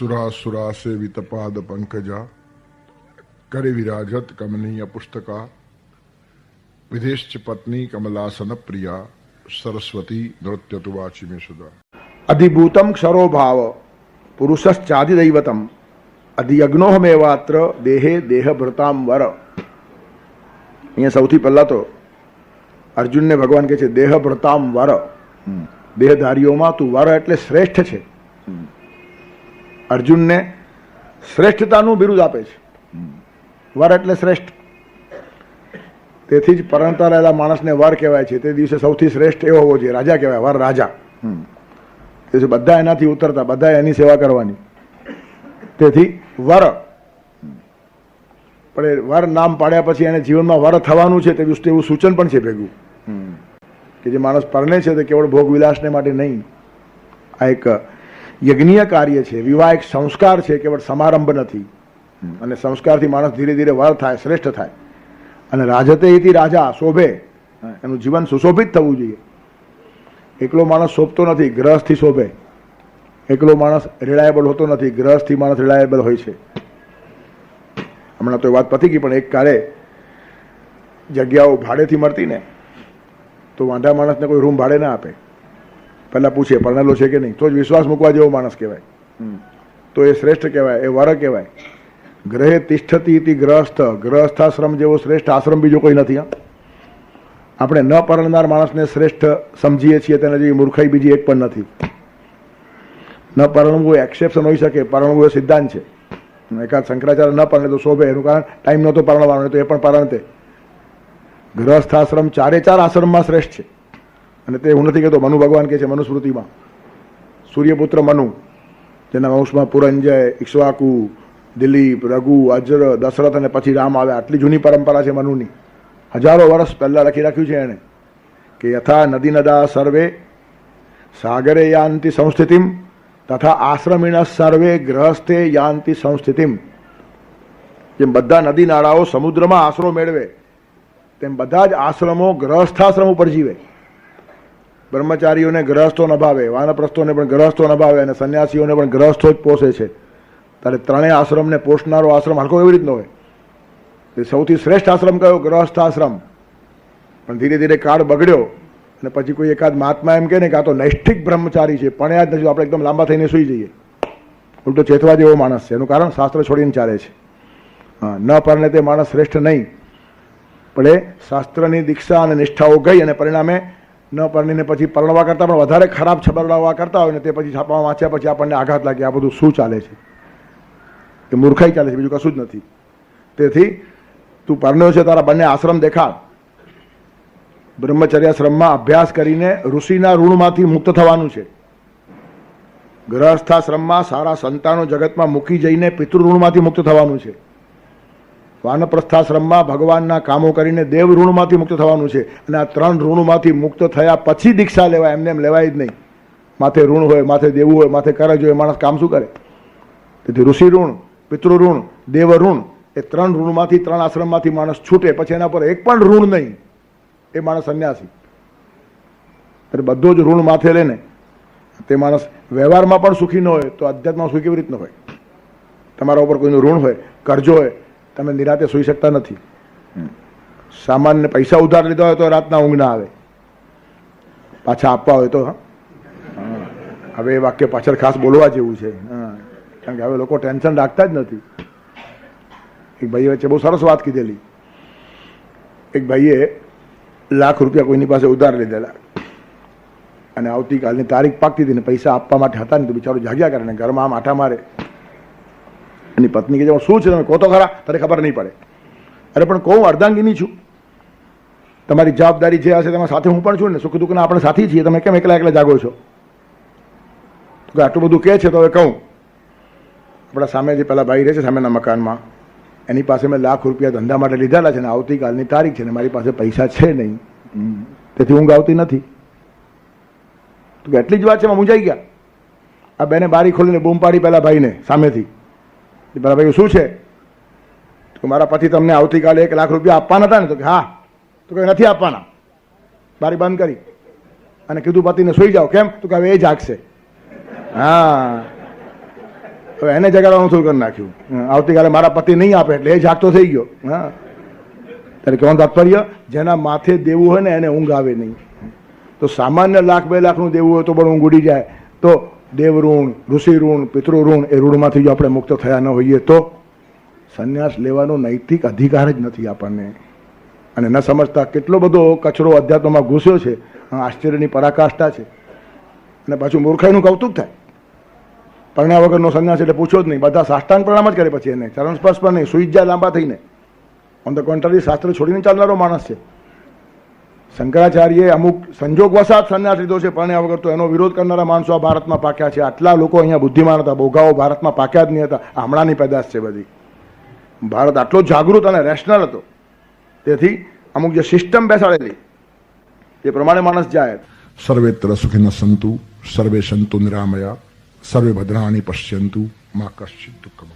સુરાસુરા સે વિતપાદ પંકજા કરે વિરાજત કમનીય પુસ્તકા વિદેશ પત્ની કમલાસન પ્રિયા સરસ્વતી નૃત્ય તુ વાચી મે સુધા અધિભૂતમ ક્ષરો ભાવ પુરુષશ્ચાદિદૈવતમ અધિયજ્ઞોહમેવાત્ર દેહે દેહભૃતામ વર અહીંયા સૌથી પહેલા તો અર્જુનને ભગવાન કહે છે, દેહભ્રતામ વર. દેહધારીઓમાં તું વર એટલે શ્રેષ્ઠ છે. અર્જુનને શ્રેષ્ઠતાનું બિરુદ આપે છે. વર એટલે શ્રેષ્ઠ. તેથી જ પરણતા રહેલા માણસને વર કહેવાય છે. તે દિવસે સૌથી શ્રેષ્ઠ એવો હોવો જોઈએ. રાજા કહેવાય વર રાજા. તેથી બધા એનાથી ઉતરતા બધા એની સેવા કરવાની. તેથી વર. પણ એ વર નામ પાડ્યા પછી એને જીવનમાં વર થવાનું છે તે દૃષ્ટિ એવું સૂચન પણ છે ભેગું. કે જે માણસ પરણે છે તે કેવળ ભોગ વિલાસને માટે નહીં. આ એક યજ્ઞીય કાર્ય છે, વિવાહ એક સંસ્કાર છે, કેવળ સમારંભ નથી. અને સંસ્કારથી માણસ ધીરે ધીરે વર થાય, શ્રેષ્ઠ થાય. અને રાજતે રાજા શોભે, એનું જીવન સુશોભિત થવું જોઈએ. એકલો માણસ શોભતો નથી, ગ્રહસ્થી શોભે. એકલો માણસ રિલાયેબલ હોતો નથી, ગ્રહસ્થી માણસ રિલાયેબલ હોય છે. હમણાં તો એ વાત પતી ગઈ, પણ એક કાળે જગ્યાઓ ભાડેથી મળતી ને, તો વાંધા માણસને કોઈ રૂમ ભાડે ના આપે. પહેલાં પૂછે પરણેલો છે કે નહીં? તો જ વિશ્વાસ મૂકવા જેવો માણસ કહેવાય. તો એ શ્રેષ્ઠ કહેવાય, એ વર કહેવાય. ગ્રહે તિષ્ઠતી હતી ગ્રહસ્થ. ગ્રહસ્થાશ્રમ જેવો શ્રેષ્ઠ આશ્રમ બીજો કોઈ નથી આપણે ન પરણનાર માણસને શ્રેષ્ઠ સમજીએ છીએ, તેના જેવી મૂર્ખાઈ બીજી એક પણ નથી. ન પરણવું એ એક્સેપ્શન હોઈ શકે, પરણવું એ સિદ્ધાંત છે. એકાદ શંકરાચાર્ય ન પરણે તો શોભે, એનું કારણ ટાઈમ નહોતો પરણવાનો તો એ પણ પરણતે. ગ્રહસ્થાશ્રમ ચારે ચાર આશ્રમમાં શ્રેષ્ઠ છે. અને તે હું નથી કહેતો, મનુ ભગવાન કહે છે મનુસ્મૃતિમાં. સૂર્યપુત્ર મનુ, જેના વંશમાં પુરંજય ઇક્ષ્વાકુ દિલીપ, રઘુ, અજર, દશરથ અને પછી રામ આવે. આટલી જૂની પરંપરા છે મનુની. હજારો વર્ષ પહેલાં લખી રાખ્યું છે એણે કે યથા નદી નદા સર્વે સાગરે યાંતિ સંસ્થિતિમ તથા આશ્રમીણ સર્વે ગ્રહસ્થે યાંતિ સંસ્થિતિમ. જેમ બધા નદી નાળાઓ સમુદ્રમાં આશરો મેળવે, તેમ બધા જ આશ્રમો ગ્રહસ્થાશ્રમ ઉપર જીવે. બ્રહ્મચારીઓને ગ્રહસ્થો નભાવે ભાવે વાનપ્રસ્થોને પણ ગ્રહસ્થો નભાવે અને સંન્યાસીઓને પણ ગ્રહસ્થો જ પોષે છે. ત્યારે ત્રણેય આશ્રમને પોષનારો આશ્રમ હરખો એવી રીતનો હોય. તે સૌથી શ્રેષ્ઠ આશ્રમ કયો? ગ્રહસ્થ આશ્રમ પણ ધીરે ધીરે કાળ બગડ્યો અને પછી કોઈ એકાદ મહાત્મા એમ કહે ને કે આ તો નૈષ્ઠિક બ્રહ્મચારી છે, પણ જ નથી, આપણે એકદમ લાંબા થઈને સૂઈ જઈએ. ઉલટો ચેતવા જેવો માણસ છે, એનું કારણ શાસ્ત્ર છોડીને ચાલે છે. હા, ન પરણે તે માણસ શ્રેષ્ઠ નહીં. પણ એ શાસ્ત્રની દીક્ષા અને નિષ્ઠાઓ ગઈ અને પરિણામે ન પરણીને પછી પરણવા કરતાં પણ વધારે ખરાબ છબરડાવવા કરતા હોય ને તે પછી છાપામાં વાંચ્યા પછી આપણને આઘાત લાગે. આ બધું શું ચાલે છે? એ મૂર્ખાઈ ચાલે છે, બીજું કશું જ નથી. તેથી તું પરણ્યો છે તારા બંને આશ્રમ દેખાડ. બ્રહ્મચર્યાશ્રમમાં અભ્યાસ કરીને ઋષિના ઋણમાંથી મુક્ત થવાનું છે. ગ્રહસ્થાશ્રમમાં સારા સંતાનો જગતમાં મૂકી જઈને પિતૃ ઋણમાંથી મુક્ત થવાનું છે. વાનપ્રસ્થાશ્રમમાં ભગવાનના કામો કરીને દેવ ઋણમાંથી મુક્ત થવાનું છે. અને આ ત્રણ ઋણમાંથી મુક્ત થયા પછી દીક્ષા લેવાય, એમને એમ લેવાય જ નહીં. માથે ઋણ હોય, માથે દેવું હોય, માથે કરજ હોય, માણસ કામ શું કરે? તેથી ઋષિ ઋણ, પિતૃ દેવ ઋણ, એ ત્રણ ઋણમાંથી, ત્રણ આશ્રમમાંથી માણસ છૂટે. પછી એના પર એક પણ ઋણ નહીં. એ માણસ સંન્યાસી. એટલે બધો જ ઋણ માથે લેને તે માણસ વ્યવહારમાં પણ સુખી ન હોય, તો અધ્યાત્મમાં સુખી કેવી રીતનો હોય? તમારા ઉપર કોઈનું ઋણ હોય, કરજો હોય તમે નિરાતે સૂઈ શકતા નથી. સામાન્ય પૈસા ઉધાર લીધા હોય તો રાતના ઊંઘ ના આવે. પાછા આપવા હોય તો હા. હવે એ વાક્ય પાછળ ખાસ બોલવા જેવું છે. કારણ કે હવે લોકો ટેન્શન રાખતા જ નથી. એક ભાઈ વચ્ચે બહુ સરસ વાત કીધેલી. એક ભાઈએ લાખ રૂપિયા કોઈની પાસે ઉધાર લીધેલા. અને આવતીકાલની તારીખ પાકતી હતી ને પૈસા આપવા માટે હતા ને તો બિચારો જાગ્યા કરે ને ઘરમાં આમ આઠા મારે. એની પત્ની કે શું છે તમે કહો તો ખરા, તને ખબર નહીં પડે. અરે, પણ કહું અર્ધાંગીની છું. તમારી જવાબદારી જે હશે તેમાં સાથે હું પણ છું ને, સુખ દુઃખના આપણે સાથી છીએ, તમે કેમ એકલા એકલા જાગો છો? તો આટલું બધું કહે છે તો હવે કહું. આપણા સામે જે પેલા ભાઈ રહે છે સામેના મકાનમાં, એની પાસે મેં લાખ રૂપિયા ધંધા માટે લીધેલા છે ને, આવતીકાલની તારીખ છે ને, મારી પાસે પૈસા છે નહીં. તેથી ઊંઘ આવતી નથી. તો એટલી જ વાત છે મૂંઝાઈ ગયા. આ બેને બારી ખોલીને બૂમ પાડી પેલા ભાઈને સામેથી. ભાઈ શું છે? તો મારા પતિ તમને આવતીકાલે એક લાખ રૂપિયા આપવાના હતા ને? તો કે હા. તો કે નથી આપવાના. બારી બંધ કરી. અને કીધું, પતિને સુઈ જાઓ. કેમ? તો કે હવે એ જાગશે. હા. હવે એને જગાડવાનું શું કરી નાખ્યું. આવતીકાલે મારા પતિ નહીં આપે એટલે એ જાગતો થઈ ગયો. હા. ત્યારે કહેવાનું તાત્પર્ય? જેના માથે દેવું હોય ને એને ઊંઘ આવે નહીં. તો સામાન્ય લાખ બે લાખનું દેવું હોય તો પણ ઊંઘ ઉડી જાય. તો દેવ ઋણ ઋષિ ઋણ પિતૃ એ ઋણમાંથી જો આપણે મુક્ત થયા ન હોઈએ તો સંન્યાસ લેવાનો નૈતિક અધિકાર જ નથી આપણને. અને ન સમજતા કેટલો બધો કચરો અધ્યાત્મમાં ઘૂસ્યો છે આશ્ચર્યની પરાકાષ્ઠા છે. અને પાછું મૂર્ખાઈનું કૌતુક થાય. પરણ્યા વગરનો સંન્યાસ એટલે પૂછો જ નહીં. બધા સાષ્ટાંગ પ્રણામ જ કરે પછી એને. ચરણ સ્પર્શ પણ નહીં. સુઈ જ જાય લાંબા થઈને. ઓન ધ કોન્ટ્રારી શાસ્ત્ર છોડીને ચાલનારો માણસ છે. શંકરાચાર્યએ અમુક સંજોગ વસાત સંન્યાસ લીધો છે પરણ્યા વગર તો એનો વિરોધ કરનારા માણસો આ ભારતમાં પાક્યા છે. આટલા લોકો અહીંયા બુદ્ધિમાન હતા બોગાઓ ભારતમાં પાક્યા જ નહીં હતા. આ હમણાંની પેદાશ છે બધી. ભારત આટલો જાગૃત અને રેશનલ હતો. તેથી અમુક જે સિસ્ટમ બેસાડેલી, એ પ્રમાણે માણસ જાય. સર્વેત્ર ન સંતુ, સર્વે સંતુ નિરામયા, સર્વે ભદ્રાણી પશ્યંતુ, મા કશ્ચિત દુઃખમ